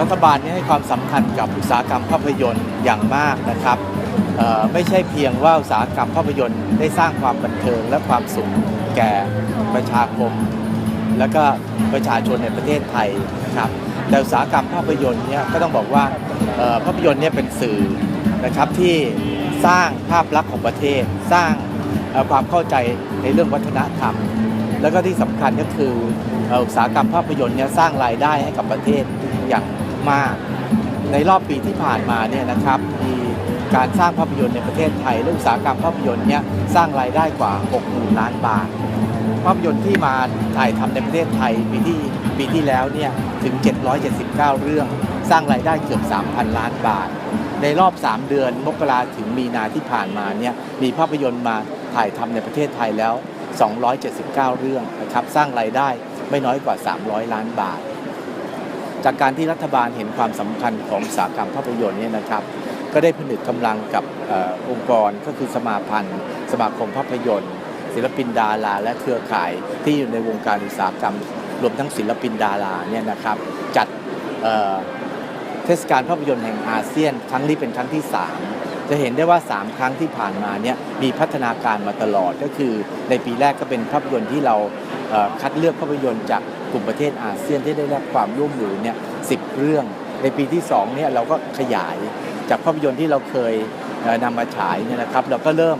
รัฐบาลนี่ให้ความสำคัญกับอุตสาหกรรมภาพยนตร์อย่างมากนะครับไม่ใช่เพียงว่าอุตสาหกรรมภาพยนตร์ได้สร้างความบันเทิงและความสุขแก่ประชาคม และก็ประชาชนในประเทศไทยนะครับแต่อุตสาหกรรมภาพยนตร์เนี่ยก็ต้องบอกว่าภาพยนตร์เนี่ยเป็นสื่อนะครับที่สร้างภาพลักษณ์ของประเทศ สร้างความเข้าใจในเรื่องวัฒนธรรม แล้วก็ที่สำคัญก็คืออ่ออุตสาหกรรมภาพยนตร์เนี่ยสร้างรายได้ให้กับประเทศอย่าง มาก ในรอบปีที่ผ่านมาเนี่ยนะครับมีการสร้างภาพยนตร์ในประเทศไทยและอุตสาหกรรมภาพยนตร์เนี่ยสร้างรายได้กว่า 60,000 ล้านบาท ภาพยนตร์ที่มาถ่ายทำในประเทศไทยปีที่ปีที่แล้วเนี่ยถึง 779 เรื่อง สร้างรายได้เกือบ 3,000 ล้านบาท ในรอบ 3 เดือนมกราถึงมีนาที่ผ่านมาเนี่ยมีภาพยนตร์มาถ่ายทำในประเทศไทยแล้ว 279 เรื่องนะครับสร้างรายได้ไม่น้อยกว่า 300 ล้านบาท จากการที่รัฐบาลเห็นความสำคัญของอุตสาหกรรมภาพยนตร์เนี่ยนะครับ ก็ได้ผนึกกำลังกับออองค์กรก็คือสมาพันธ์ สมาคมภาพยนตร์ ศิลปินดารา และเครือข่ายที่อยู่ในวงการอุตสาหกรรม รวมทั้งศิลปินดาราเนี่ยนะครับ จัดเเทศกาลภาพยนตร์แห่งอาเซียน ครั้งนี้เป็นครั้งที่ 3 จะเห็นได้ว่า 3 ครั้งที่ผ่านมาเนี่ยมีพัฒนาการมาตลอดก็คือ ในปีแรกก็เป็นภาพยนตร์ที่เราเคัดเลือกภาพยนตร์จาก กลุ่มประเทศอาเซียนที่ได้รับความร่วมมือเนี่ยสิเรื่อง ในปีที่2เนี่ยเราก็ขยายจากภาพยนตร์ที่เราเคยนำมาฉายเนี่ยนะครับ เราก็เริ่ม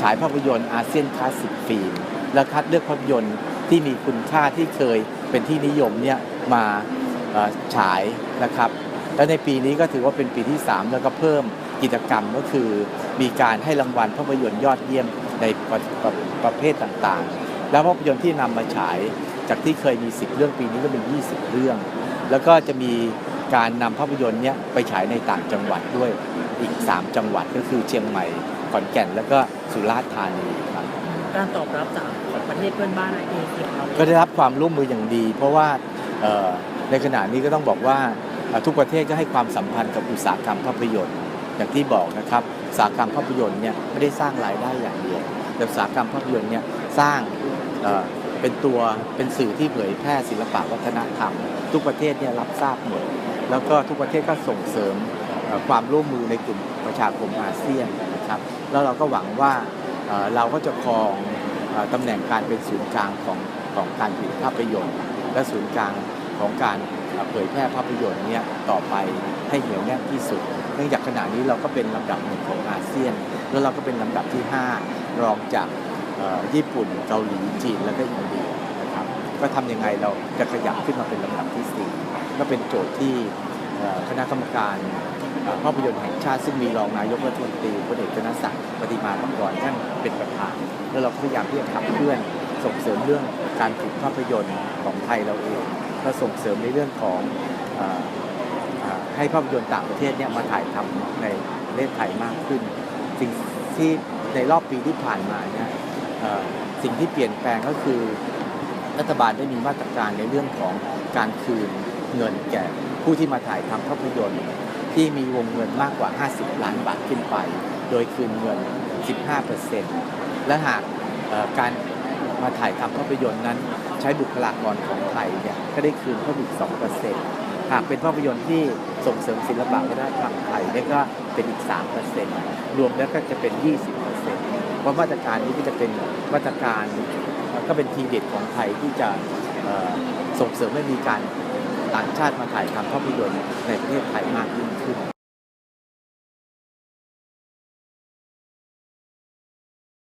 ฉายภาพยนตร์อาเซียนคลาสสิกฟิล์มและคัดเลือกภาพยนตร์ที่มีคุณค่าที่เคยเป็นที่นิยมเนี่ยมาฉายนะครับ และในปีนี้ก็ถือว่าเป็นปีที่ 3 แล้วก็เพิ่มกิจกรรมก็คือ มีการให้รางวัลภาพยนตร์ยอดเยี่ยมในประประประเภทต่างๆ แล้วภาพยนตร์ที่นำมาฉาย จากที่เคยมี 10 เรื่องปีนี้ก็เป็น 20 เรื่อง แล้วก็จะมีการนำภาพยนตร์เนี้ยไปฉายในต่างจังหวัดด้วยอีก 3 จังหวัดก็คือเชียงใหม่ขอนแก่น แล้วก็สุราษฎร์ธานีครับการตอบรับจากของประเทศเพื่อนบ้านในเอเชียของเราก็ได้รับความร่วมมืออย่างดี เพราะว่าเอ่อในขณะนี้ก็ต้องบอกว่าเอ่อทุกประเทศก็ให้ความสัมพันธ์กับอุตสาหกรรมภาพยนตร์ อย่างที่บอกนะครับอุตสาหกรรมภาพยนตร์เนี่ยไม่ได้สร้างรายได้อย่างเดียวแต่อุตสาหกรรมภาพยนตร์เนี่ยสร้าง เป็นตัวเป็นสื่อที่เผยแพร่ศิลปะวัฒนธรรม ทุกประเทศเนี่ยรับทราบหมด แล้วก็ทุกประเทศก็ส่งเสริมความร่วมมือในกลุ่มประชาคมอาเซียนนะครับ แล้วเราก็หวังว่าเราก็จะครองตำแหน่งการเป็นศูนย์กลางของของการผลิตภาพยนตร์ และศูนย์กลางของการเผยแพร่ภาพยนตร์เนี่ยต่อไปให้เหนียวแน่นที่สุด เนื่องจากขณะนี้เราก็เป็นลำดับหนึ่งของอาเซียน แล้วเราก็เป็นลำดับที่ 5 รองจาก ญี่ปุ่นเกาหลีจีนแล้วก็อินเดียนะครับก็ทำยังไงเราจะขยับขึ้นมาเป็นลำดับที่ 4 ก็เป็นโจทย์ที่คณะกรรมการภาพยนตร์แห่งชาติซึ่งมีรองนายกรัฐมนตรีพลเอกชนศักดิ์ปฏิมาประกรท่านเป็นประธาน แล้วเราพยายามที่จะขับเคลื่อนส่งเสริมเรื่องการผลิตภาพยนตร์ของไทยเราเองและส่งเสริมในเรื่องของออให้ภาพยนตร์ต่างประเทศเนี่ยมาถ่ายทำในประเทศไทยมากขึ้น สิ่งที่ในรอบปีที่ผ่านมาเนี่ย สิ่งที่เปลี่ยนแปลงก็คือรัฐบาลได้มีมาตรการในเรื่องของการคืนเงินแก่ผู้ที่มาถ่ายทำภาพยนตร์ที่มีวงเงินมากกว่า 50 ล้านบาทขึ้นไป โดยคืนเงิน 15%และหากการมาถ่ายทำภาพยนตร์นั้น ใช้บุคลากรของไทยเนี่ยก็ได้คืนเพิ่มอีก 2%หากเป็นภาพยนตร์ที่ส่งเสริมศิลปะวัฒนธรรมไทยเนี่ยก็เป็นอีก 3%รวมแล้วก็จะเป็น 20 เพราะมาตรการนี้ก็จะเป็นมาตรการก็เป็นทีเด็ดของไทยที่จะส่งเสริมให้มีการต่างชาติมาถ่ายทำภาพยนตร์ในประเทศไทยมากยิ่งขึ้น